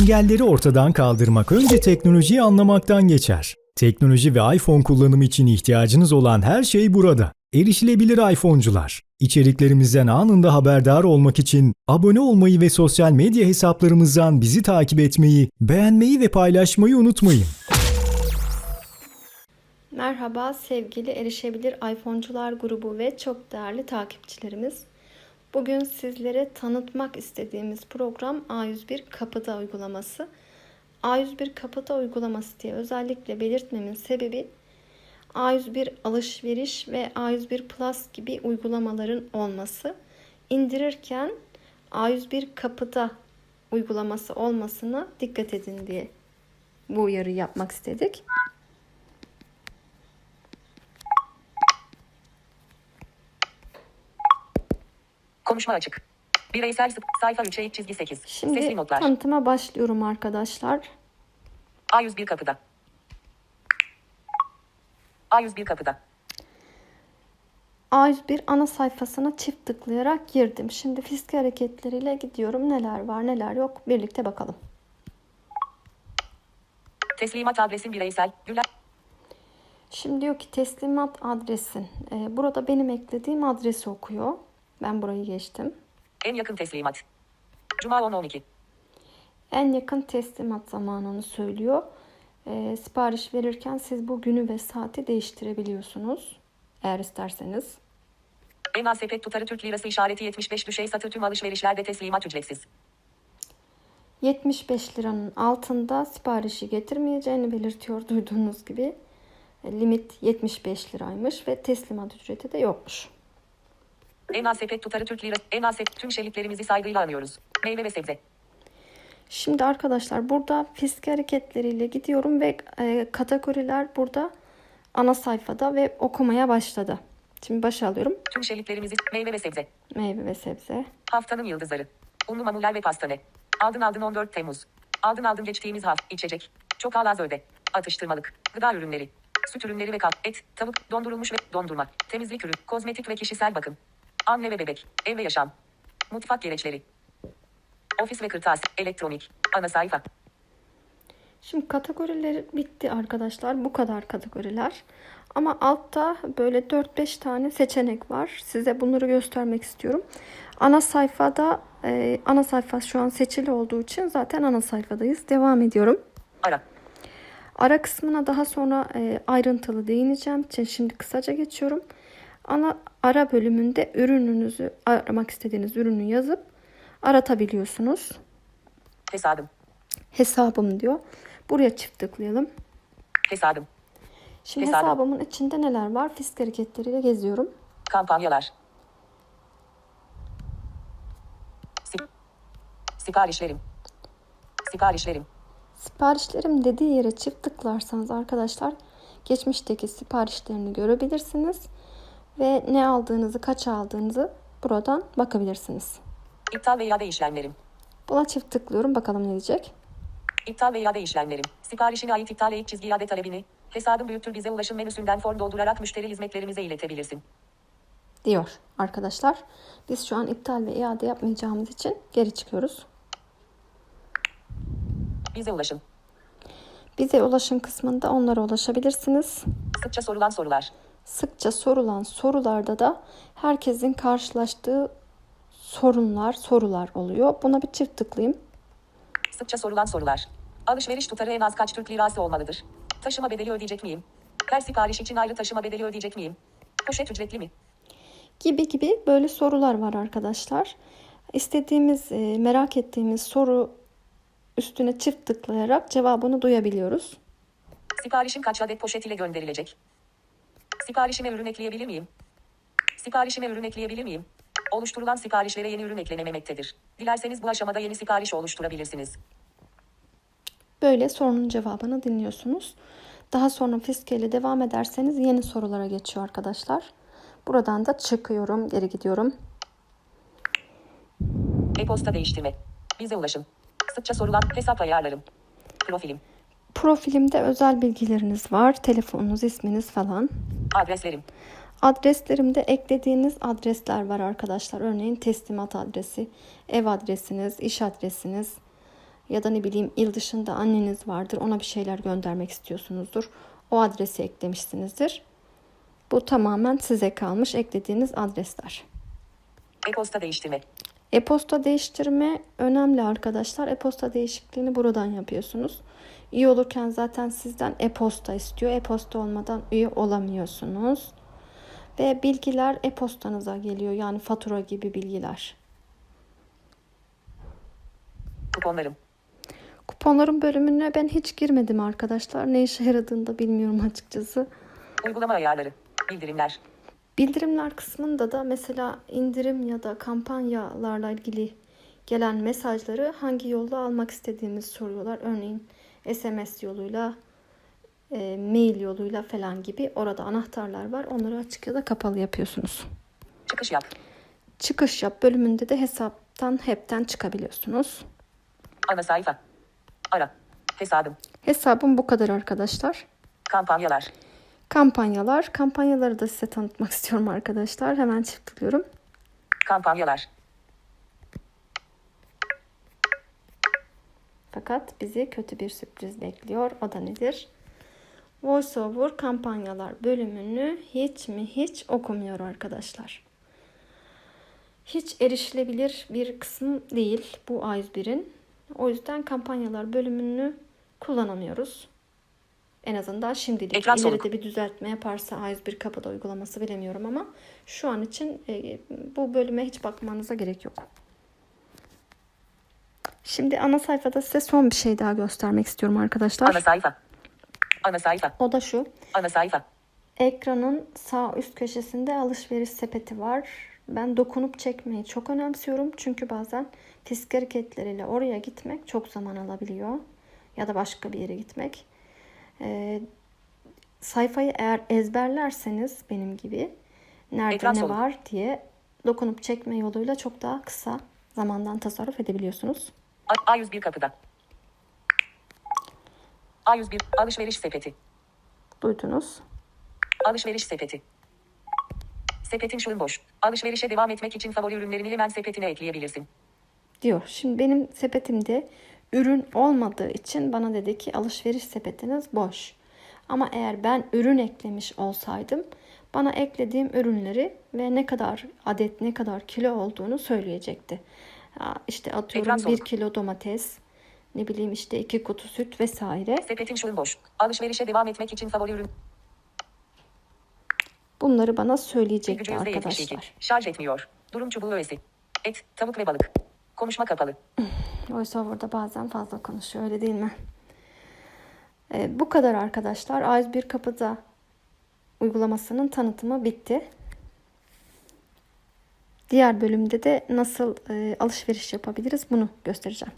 Engelleri ortadan kaldırmak önce teknolojiyi anlamaktan geçer. Teknoloji ve iPhone kullanımı için ihtiyacınız olan her şey burada. Erişilebilir iPhone'cular. İçeriklerimizden anında haberdar olmak için abone olmayı ve sosyal medya hesaplarımızdan bizi takip etmeyi, beğenmeyi ve paylaşmayı unutmayın. Merhaba sevgili Erişebilir iPhone'cular grubu ve çok değerli takipçilerimiz. Bugün sizlere tanıtmak istediğimiz program A101 Kapıda uygulaması. A101 Kapıda uygulaması diye özellikle belirtmemin sebebi A101 alışveriş ve A101 Plus gibi uygulamaların olması. İndirirken A101 Kapıda uygulaması olmasına dikkat edin diye bu uyarıyı yapmak istedik. Konuşma açık. Bireysel sayfa 3'e çizgi 8. Sesli Şimdi notlar. tanıtıma başlıyorum arkadaşlar. A101 kapıda. A101 kapıda. A101 ana sayfasına çift tıklayarak girdim. Şimdi fiske hareketleriyle gidiyorum. Neler var neler yok birlikte bakalım. Teslimat adresin bireysel. Güler. Şimdi diyor ki teslimat adresin. Ee, burada benim eklediğim adresi okuyor. Ben burayı geçtim. En yakın teslimat. Cuma 10-12. En yakın teslimat zamanını söylüyor. Ee, sipariş verirken siz bu günü ve saati değiştirebiliyorsunuz. Eğer isterseniz. En az sepet tutarı Türk lirası işareti 75 düşey satır tüm alışverişlerde teslimat ücretsiz. 75 liranın altında siparişi getirmeyeceğini belirtiyor duyduğunuz gibi. E, Limit 75 liraymış ve teslimat ücreti de yokmuş. En az sepet tutarı Türk lirası. En az sepet tüm şehitlerimizi saygıyla anıyoruz. Meyve ve sebze. Şimdi arkadaşlar burada fiske hareketleriyle gidiyorum ve e, kategoriler burada ana sayfada ve okumaya başladı. Şimdi başa alıyorum. Tüm şehitlerimizi meyve ve sebze. Meyve ve sebze. Haftanın yıldızları. Unlu mamuller ve pastane. Aldın aldın 14 Temmuz. Aldın aldın geçtiğimiz hafta. içecek. Çok az öde. Atıştırmalık. Gıda ürünleri. Süt ürünleri ve kat. Et, tavuk, dondurulmuş ve dondurma. Temizlik ürün. Kozmetik ve kişisel bakım. Anne ve bebek. Ev ve yaşam. Mutfak gereçleri. Ofis ve kırtasiye. Elektronik. Ana sayfa. Şimdi kategoriler bitti arkadaşlar. Bu kadar kategoriler. Ama altta böyle 4-5 tane seçenek var. Size bunları göstermek istiyorum. Ana sayfada e, ana sayfa şu an seçili olduğu için zaten ana sayfadayız. Devam ediyorum. Ara. Ara kısmına daha sonra e, ayrıntılı değineceğim. için Şimdi kısaca geçiyorum. Ana ara bölümünde ürününüzü aramak istediğiniz ürünü yazıp aratabiliyorsunuz. Hesabım. Hesabım diyor. Buraya çift tıklayalım. Hesabım. Şimdi Hesabım. hesabımın içinde neler var? Fisk hareketleriyle geziyorum. Kampanyalar. Sip- Siparişlerim. Siparişlerim. Siparişlerim dediği yere çift tıklarsanız arkadaşlar geçmişteki siparişlerini görebilirsiniz. Ve ne aldığınızı, kaç aldığınızı buradan bakabilirsiniz. İptal ve iade işlemlerim. Buna çift tıklıyorum. Bakalım ne diyecek. İptal ve iade işlemlerim. Siparişine ait iptal et çizgi iade talebini. Hesabın büyüktür bize ulaşım menüsünden form doldurarak müşteri hizmetlerimize iletebilirsin. Diyor arkadaşlar. Biz şu an iptal ve iade yapmayacağımız için geri çıkıyoruz. Bize ulaşım. Bize ulaşım kısmında onlara ulaşabilirsiniz. Sıkça sorulan sorular. Sıkça sorulan sorularda da herkesin karşılaştığı sorunlar, sorular oluyor. Buna bir çift tıklayayım. Sıkça sorulan sorular. Alışveriş tutarı en az kaç Türk lirası olmalıdır? Taşıma bedeli ödeyecek miyim? Her sipariş için ayrı taşıma bedeli ödeyecek miyim? Poşet ücretli mi? Gibi gibi böyle sorular var arkadaşlar. İstediğimiz, e, merak ettiğimiz soru üstüne çift tıklayarak cevabını duyabiliyoruz. Siparişim kaç adet poşet ile gönderilecek? Siparişime ürün ekleyebilir miyim? Siparişime ürün ekleyebilir miyim? Oluşturulan siparişlere yeni ürün eklenememektedir. Dilerseniz bu aşamada yeni sipariş oluşturabilirsiniz. Böyle sorunun cevabını dinliyorsunuz. Daha sonra fiskeyle devam ederseniz yeni sorulara geçiyor arkadaşlar. Buradan da çıkıyorum, geri gidiyorum. E-posta değiştirme. Bize ulaşın. Sıkça sorulan hesap ayarlarım. Profilim. Profilimde özel bilgileriniz var. Telefonunuz, isminiz falan. Adreslerim. Adreslerimde eklediğiniz adresler var arkadaşlar. Örneğin teslimat adresi, ev adresiniz, iş adresiniz, ya da ne bileyim il dışında anneniz vardır ona bir şeyler göndermek istiyorsunuzdur. O adresi eklemişsinizdir. Bu tamamen size kalmış eklediğiniz adresler. E-posta değiştirme. E-posta değiştirme önemli arkadaşlar. E-posta değişikliğini buradan yapıyorsunuz. Üye olurken zaten sizden e-posta istiyor. E-posta olmadan üye olamıyorsunuz. Ve bilgiler e-postanıza geliyor. Yani fatura gibi bilgiler. Kuponlarım. Kuponların bölümüne ben hiç girmedim arkadaşlar. Ne işe yaradığını da bilmiyorum açıkçası. Uygulama ayarları. Bildirimler. Bildirimler kısmında da mesela indirim ya da kampanyalarla ilgili gelen mesajları hangi yolla almak istediğimizi soruyorlar. Örneğin SMS yoluyla, e, mail yoluyla falan gibi orada anahtarlar var. Onları açık ya da kapalı yapıyorsunuz. Çıkış yap. Çıkış yap bölümünde de hesaptan hepten çıkabiliyorsunuz. Ana sayfa. Ara. Hesabım. Hesabım bu kadar arkadaşlar. Kampanyalar. Kampanyalar. Kampanyaları da size tanıtmak istiyorum arkadaşlar. Hemen çift tıklıyorum. Kampanyalar. Fakat bizi kötü bir sürpriz bekliyor. O da nedir? VoiceOver kampanyalar bölümünü hiç mi hiç okumuyor arkadaşlar. Hiç erişilebilir bir kısım değil bu A101'in. O yüzden kampanyalar bölümünü kullanamıyoruz. En azından şimdilik. Ekran soluk. İleride bir düzeltme yaparsa A101 kapıda uygulaması bilemiyorum ama şu an için e, bu bölüme hiç bakmanıza gerek yok. Şimdi ana sayfada size son bir şey daha göstermek istiyorum arkadaşlar. Ana sayfa. Ana sayfa. O da şu. Ana sayfa. Ekranın sağ üst köşesinde alışveriş sepeti var. Ben dokunup çekmeyi çok önemsiyorum. Çünkü bazen fiske hareketleriyle oraya gitmek çok zaman alabiliyor. Ya da başka bir yere gitmek. Ee, sayfayı eğer ezberlerseniz benim gibi nerede Ekran ne soluk. var diye dokunup çekme yoluyla çok daha kısa zamandan tasarruf edebiliyorsunuz. A- A101 kapıda. A101 alışveriş sepeti. Duydunuz. Alışveriş sepeti. Sepetin şu boş. Alışverişe devam etmek için favori ürünlerini hemen sepetine ekleyebilirsin. diyor. Şimdi benim sepetimde ürün olmadığı için bana dedi ki alışveriş sepetiniz boş. Ama eğer ben ürün eklemiş olsaydım bana eklediğim ürünleri ve ne kadar adet ne kadar kilo olduğunu söyleyecekti. İşte atıyorum Ekran 1 soluk. kilo domates, ne bileyim işte 2 kutu süt vesaire. Sepetin şu boş. Alışverişe devam etmek için favori ürün. Bunları bana söyleyecekti %72. arkadaşlar. Şarj etmiyor. Durum çubuğu öğesi. Et, tavuk ve balık. Konuşma kapalı. VoiceOver'da bazen fazla konuşuyor öyle değil mi? Ee, bu kadar arkadaşlar. A101 Kapıda uygulamasının tanıtımı bitti. Diğer bölümde de nasıl e, alışveriş yapabiliriz bunu göstereceğim.